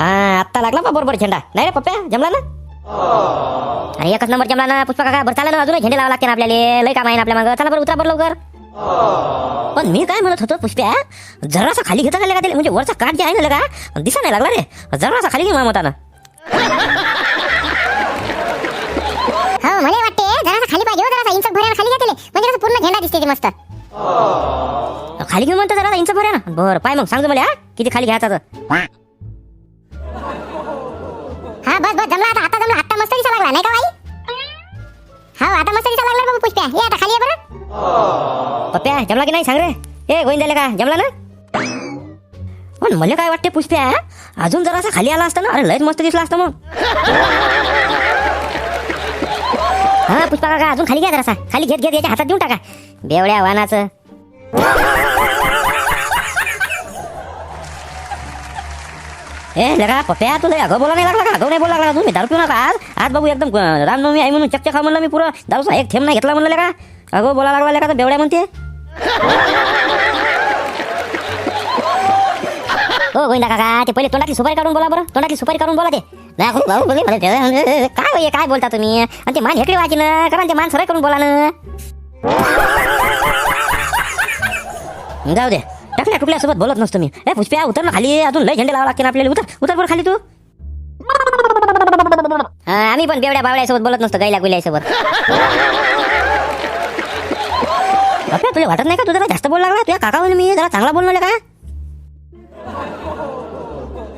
आत्ता लागला बा बरोबर झेंडा. नाही रे पप्प्या जमला ना? अरे एकच नंबर जमला ना पुष्पा काका. बरं चला ना अजून झेंडे लावा लागते ना आपल्याला. लय काम आहे ना आपल्या मागं. चला बरं उतरा बरं लवकर. पण मी काय म्हणत होतो पुष्प्या जरासा खाली घेता का त्याला? म्हणजे वरचा काठ जे आहे ना लगा दिसा नाही लागला रे. जरासा खाली घे मतानं हो मला वाटते जरासा खाली पाहिजे हो, जरासा इंच भरायला खाली घातले म्हणजे पूर्ण झेंडा दिसते ते मस्त. खाली घेऊन म्हणतो जरा इंच भर ना बरं पाय मग सांगतो मला हा, किती खाली घ्यायचा तर. हा बस बस जमला आता आता जमला. आता मस्त दिसा लागला नाही का बाई? हा आता मस्त दिसा लागला बाबू पुष्प्या. ये आता खाली ये बरं. पप्प्या जमला की नाही? सांग रे. ए गोविंदाले का? जमला ना? पण मला काय वाटते पुष्प्या अजून जरासा खाली आला असता ना? अरे लयच मस्त दिसला असतं मग. हा पुष्पा काका अजून खाली घ्या जरासा. खाली घेत घेत याच्या हातात देऊन टाका. बेवड्या वाहनाचं ए लगा पप्प्या तुला अगं बोला नाही लागला का अगं नाही बोला लागला तुम्ही दारू पिऊ नका आज आज बाबू एकदम अं, रामनवमी आहे म्हणून चकचक खा म्हणलं मी पुरं दारूचा एक थेंब नाही घेतला म्हणलं का अगं बोला लागला का तर बेवड्या म्हणते हो गोविंदा काका ते पहिले तोंडातली सुपारी काढून बोला बरं तोंडातली सुपारी काढून बोला ते नाही भाऊ बोले काय होय काय बोलता तुम्ही आणि ते मान हेकडी वाची ना करा ना ते मान सरळ करून बोला ना जाऊ दे टाकल्या टुकल्या सोबत बोलत नसतो मी. ए पुष्प्या उतर ना खाली. अजून लय झेंडे लावा लागते ना आपल्याला. उतर. उतर बरं खाली तू. हा, आम्ही पण बेवड्या बावड्या सोबत बोलत नसतो गायला गुल्या सोबत. बापरे तुला वाटत नाही का? तू जरा जास्त बोल लागला. तुझ्या काका म्हणे मी जरा चांगला बोललो का?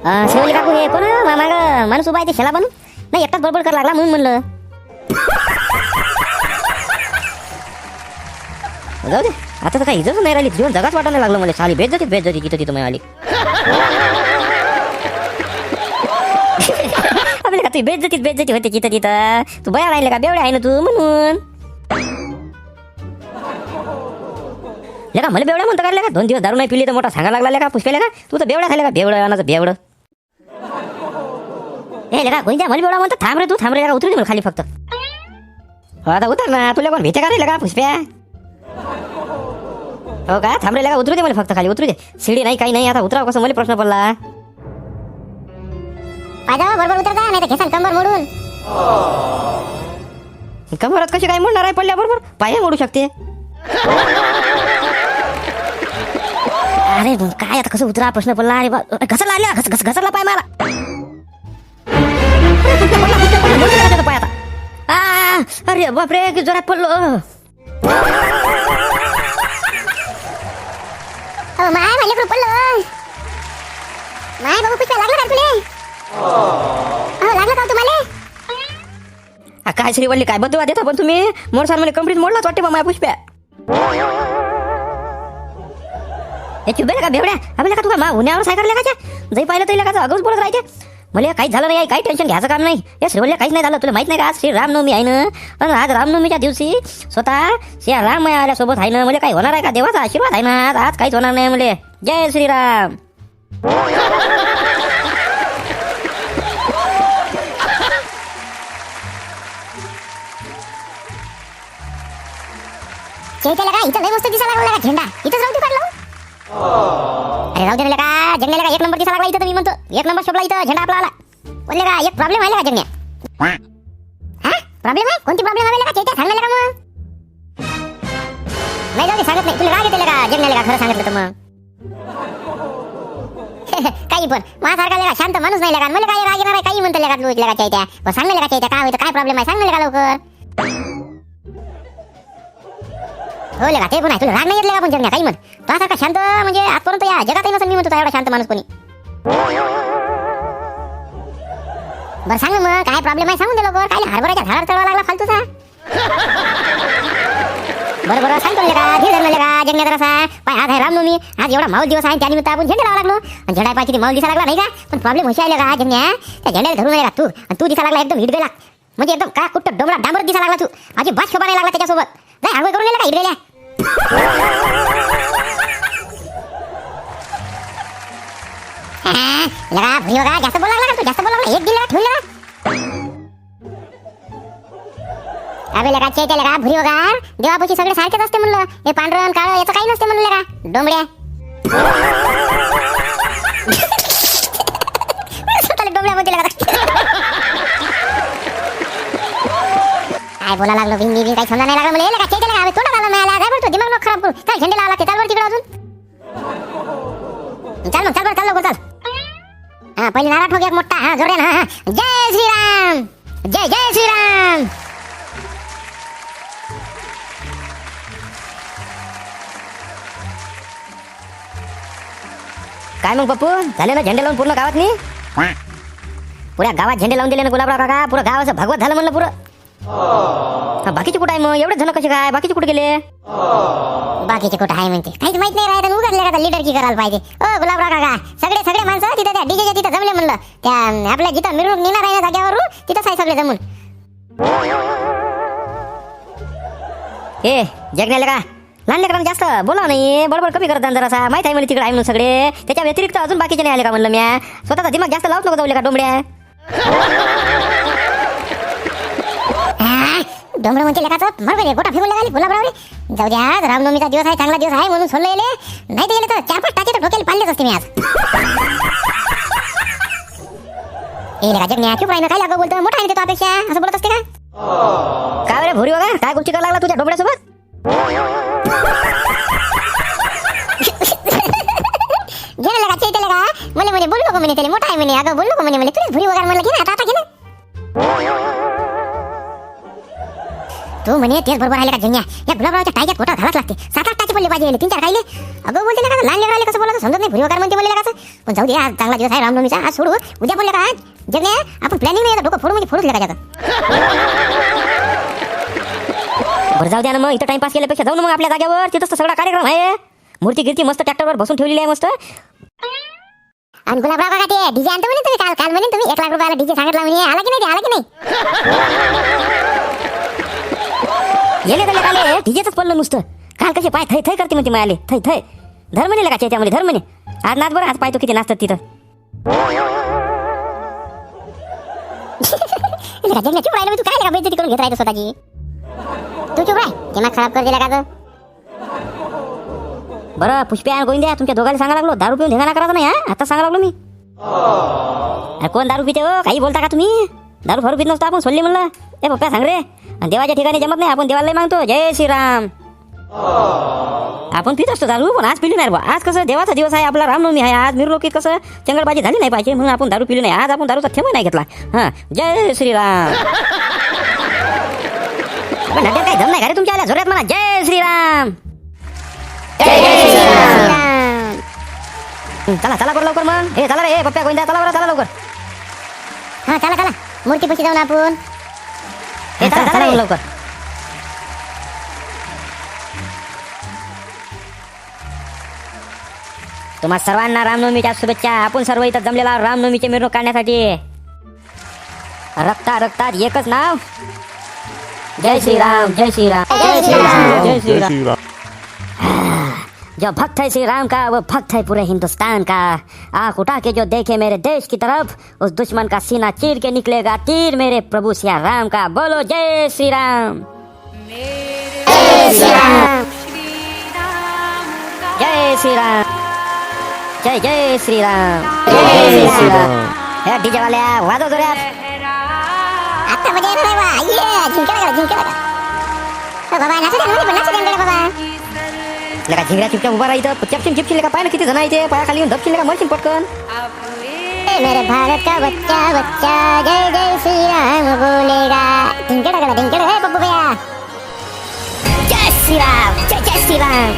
अं, शिवली काकू हे कोण? माग माणूस उभा आहे ते शेला बनून नाही एकटाच बडबड कर लागला म्हणून म्हणलं. जाऊ दे. आता तर काही इज्जत नाही राहिली. जीवन जगाच वाटायला लागलं मला. साली भेट जाते भेट जाते तिथं तिथं आली. आपल्या का तू भेट जातीत भेट जाती होते तिथं तिथं. तू बया राहिले का? बेवड्या आहे ना तू म्हणून. लेका मला बेवड्या म्हणतो का दोन दिवस दारू नाही पिली तर मोठा सांगा लागला का? पुष्पेला का? तू तर बेवडा खाल्ला का? बेवडं अनाचं बेवडं. ए लेका कोणत्या मला बेवडा म्हणतो? थांब रे तू थांब रे लेका उतरू दे मला खाली फक्त. हो आता उतर ना. तुला कोण भेटे का रे लेका पुष्प्या? हो का? थांब रे लेका उतरू दे मला फक्त खाली उतरू दे. शिडी नाही काही नाही. आता उतराव कसं? मला प्रश्न पडला. बरोबर उतरता? नाही तर घेसान कंबर मोडून. कमरात कशी काय म्हणणार आहे? पडल्या बरोबर. पाय मोडू शकते. अरे काय आता? कसं उतरा? प्रश्न पडला. अरे घसरला आल्या घस घस घसरला पाय मला पाय आता अरे बापरे की जोरात पडलो. हो माय माझ्या लेकरू पडलं. माय बाबू पुष्पा लागला का तुले? हो लागलं का हो तुम्हाला? आ, काय श्री वल्ली काय बद्दल देता पण तुम्ही? मोडसाल म्हणे कंप्लीट मोडलाच वाटते बा माया पुष्प्या. हे चुबे का बेवड्या? आम्ही का तुला मा उन्हावर सायकल लेखाच्या जरी पाहिलं तरी लेखाचं अगोच बोलत राहायचे. मला काही झालं नाही काही टेन्शन घ्यायचं काम नाही. या श्रीवल्या काहीच नाही झालं तुला माहीत नाही का? आज श्री रामनवमी आहे ना. पण आज रामनवमीच्या दिवशी स्वतः श्री राम आल्यासोबत आहे ना. मला काही होणार आहे का? देवाचा आशीर्वाद आहे ना? आज आज काहीच होणार नाही. मुले जय श्रीराम. चैत्याला का इथं लय मस्त दिसा लागला का? झेंडा. इथंच राहू काढलो अरे राहू दे का? का एक नंबर दिसा लागला इथं मी म्हणतो. एक नंबर शोभला इथं झेंडा आपला आला. बोलले का एक प्रॉब्लेम आहे का जगण्या? हा? प्रॉब्लेम आहे? कोणती प्रॉब्लेम आहे का? चैत्या सांगायला का मग? नाही जाऊ दे सांगत नाही. तुला राग येते का जगण्याला? का खरं सांगितलं तर मग. काही पण. माझ्यासारखा लेगा शांत माणूस नाही लेका. मला काय राग येणार आहे? काही म्हणतो लेगा तू लेका चैत्या बरं सांग ना लेका काय होतं काय प्रॉब्लेम आहे? सांग ना लवकर? हो लेका ते पण आहे. तुला राग नाही येत लेका पण जगण्या? काही म्हण. तुझ्यासारखा शांत म्हणजे आजपर्यंत या जगातही नसेल मी म्हणतो एवढा शांत माणूस कोणी. बरं सांग ना मग काय प्रॉब्लेम आहे? सांगून दे लवकर. काय हरभराच्या झाडावर चढवा लागला फालतूचा? बरं बरं सांगतो म्हणजे का धीर म्हणजे का जगण्या जरासा. पाय आज आहे रामनवमी. आज एवढा माऊल दिवस आहे त्यानिमित्त आपण झेंडा लावा लागलो. आणि झेंडा पाहिजे किती माऊल दिसा लागला नाही का? पण प्रॉब्लेम होशी आले का जगण्या. त्या झेंड्याला धरून नाही का तू. आणि तू दिसा लागला एकदम हिट गेला म्हणजे एकदम का कुठं डोंगरा डांबर दिसा लागला तू. माझी बात शोभा नाही लागला त्याच्यासोबत. नाही आंघोळ करून गेला का हिट लगा भुयो का जास्त बोला लागला तू जास्त बोला लागला. एक दिला ठेवला. अबे लगा चेते लगा भुयो का देवापूची सगळे सारखेच असते म्हणलं. हे पांढरं काळं याचं काही नसते म्हणलं का डोंबड्या. स्वतःला काय बोला लागलो बिंदी बिंदी काही समजा नाही लागला मला. लगा चेते तोंड आला. मला जाय बरं दिमाग खराब करू. चल झेंडे लावला ते चाल बरं अजून. हा पहिले नारा ठोक एक मोठा. हा जोरे ना. हा जय श्रीराम. जय जय श्रीराम. काय मग पप्पू? झाले ना झेंडे लावून पूर्ण गावात नी? पुऱ्या गावात झेंडे लावून दिले ना गुलाबराव काका. पुरं गाव असं भगवत झालं म्हणलं पुरं. हा, बाकीचे कुठं आहे मग? एवढे जण कसे काय? बाकीचे कुठे गेले? हो. बाकीचे कुठं आहे म्हणते? काहीच माहीत नाही राहत उघडले का लिडर की करायला पाहिजे. ओ गुलाबराव काका सगळे सगळे माणसं तिथं त्या डीजेच्या तिथं जमले म्हणलं. त्या आपल्या जिथं मिरवणूक निघणार आहे ना जागेवर तिथंच आहे सगळे जमून. हे जगण्याला का लहान लेकरांना जास्त बोला नाही बडबड कमी करत जरासा. माहीत आहे मला तिकडे आहे म्हणून सगळे. त्याच्या व्यतिरिक्त अजून बाकीचे नाही आले का म्हणलं म्या? स्वतःचा दिमाग जास्त लावत नको जाऊ का डोंबड्या. डोंगर म्हणते लेखाचं मर बरे गोटा फिरून लागली गुलाबराव रे. जाऊ द्या आज रामनवमीचा दिवस आहे चांगला दिवस आहे म्हणून सोडलं नाही तर गेले तर चार पाच टाके तर डोक्याला पाडलेच असते मी आज. जगण्या चुप काय बोलतो? मोठा आहे ना ते असं बोलत असते का? काय रे भोरी बघा काय गोष्टी करायला लागला तुझ्या डोबड्यासोबत घे ना म्हणे म्हणे बोलू नको म्हणे त्याला मोठा आहे म्हणे. अगं बोलू नको म्हणे म्हणे. तुला भुरी वगैरे म्हणलं घे ना आता आता घे ना. तू म्हणे तेच बरोबर आहे का जन्या या गुलाबरावच्या टाक्यात कोटा घालाच लागते. सात आठ टाके पडले पाहिजे तीन चार राहिले अगं बोलते ना का लहान लेकराले कसं बोलायचं? समजत नाही भुरीवकार म्हणते बोलले कसं? पण जाऊ दे आज चांगला दिवस आहे रामनवमीचा आज सोडू. उद्या बोलले का जगण्या आपण प्लॅनिंग नाही डोकं फोडू म्हणजे फोडूच लेका बरं जाऊ द्या ना मग इथं टाइमपास केल्यापेक्षा जाऊ ना मग आपल्या जागेवर. तिथंच तर सगळा कार्यक्रम आहे. मूर्ती गिरती मस्त ट्रॅक्टरवर बसून ठेवलेली आहे मस्त. आणि गुलाबराव का ते डीजे आणतो म्हणे तुम्ही काल काल म्हणे तुम्ही. एक लाख रुपयाला डीजे सांगितला म्हणे. आला की नाही आला की नाही? येले तर लेकाले डीजेच पडलं नुसतं. काल कसे पाय थै थै करते म्हणते मायाले थै थै धर म्हणे लेका त्याच्यामध्ये धर म्हणे आज नाच बरं आज पाहतो किती नाचतात तिथं. चुप राहिलं तू काय बेइज्जती करून घेत राहतो स्वतःची? तू चुप राह. दिमाग खराब कर दिला का बरं पुष्पे आणि गोविंद्या तुमच्या दोघांना सांगा लागलो दारू पिऊन धिंगाणा करायचा नाही हा? आता सांगा लागलो मी. अरे कोण दारू पिते हो? काही बोलता का तुम्ही? दारू फारू पित नसतो आपण सोडली म्हणलं. ए पप्पा सांग रे. देवाच्या ठिकाणी जमत नाही आपण देवाला मागतो. जय श्रीराम. आपण पित असतो दारू पण आज पिली नाही बा. आज कसं देवाचा दिवस आहे आपला रामनवमी आहे आज मिरवणुकीत कसं चंगळबाजी झाली नाही पाहिजे म्हणून आपण दारू पिली नाही. आज आपण दारूचा थेंब नाही घेतला. हा. जय श्रीराम. काय दम नाही का रे तुमच्या आल्या जोरात म्हणा जय श्रीराम. चला चला बरं लवकर मग. हे चला रे हे पप्प्या गोविंदा चला बरं चला लवकर. हा चला चला. मूर्ती पशी जाऊन आपण. हे चला चला बरं लवकर. तुम्हा सर्वांना रामनवमीच्या शुभेच्छा. आपण सर्व इथं जमलेला रामनवमीची मिरवणूक काढण्यासाठी. रक्ता रक्तात एकच नाव. जय श्रीराम. जय श्रीराम. जय श्रीराम. जय श्रीराम. जो भक्त है श्री राम का वो भक्त है पूरे हिंदुस्तान का। आँख उठा के जो देखे मेरे देश की तरफ़ उस दुश्मन का सीना चीर के निकलेगा। तीर मेरे प्रभु सिया राम का। बोलो जय श्री राम जय श्री राम जय जय श्री राम जय श्री राम डीजे वाल्या वाजव जोऱ्यात आता मज़ा येणार आहे बा ये जिंकला का जिंकला का बाबा नाचू दे ना पण नाचू दे बाबा लगा झिंगऱ्या चिपक्या उभा राहितं चपचिन चिपचिन का पाय ना किती जण आहे ते? पायाखाली येऊन धपचिन का मरशील पटकन. मेरे भारत का बच्चा बच्चा जय जय श्री राम बोलेगा. जिंकड़ा गला जिंकड़ा है बब्बू भैया. जय श्री राम जय जय श्री राम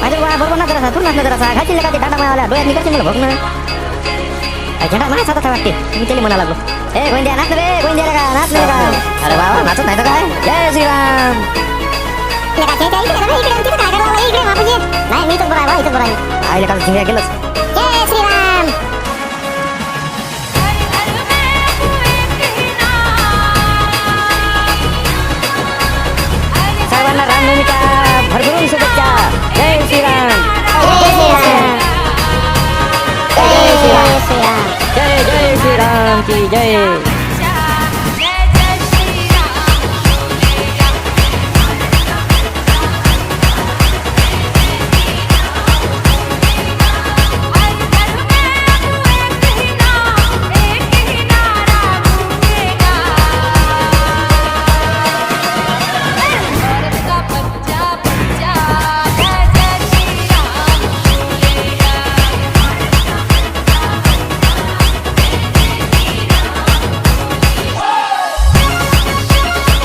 माझ्या गोळा बरोबर ना जरासा तू नाच ना जरासा घालशील का ते डाटा मावाला डोळ्यात निघायचे मला बघ ना अरे झेंडा हातात आहे वाटते. मी त्याला म्हणा लागलो. ए गोविंद्या नाच रे गोविंद्या का नाच रे का अरे बाबा नाचत नाही तर काय? जय श्रीराम. लगा जय जय इकडे ना, इकडे तिथे काय करायला लागला? इकडे बापूजी नाही मी तर बरं आहे बा, इथं बरं आहे आईला काल झिंग्या गेलंच जय श्री राम सर्वांना रामनवमीच्या भरभरून शुभेच्छा जय श्रीराम जय श्री राम जय श्री राम जय जय श्रीराम की जय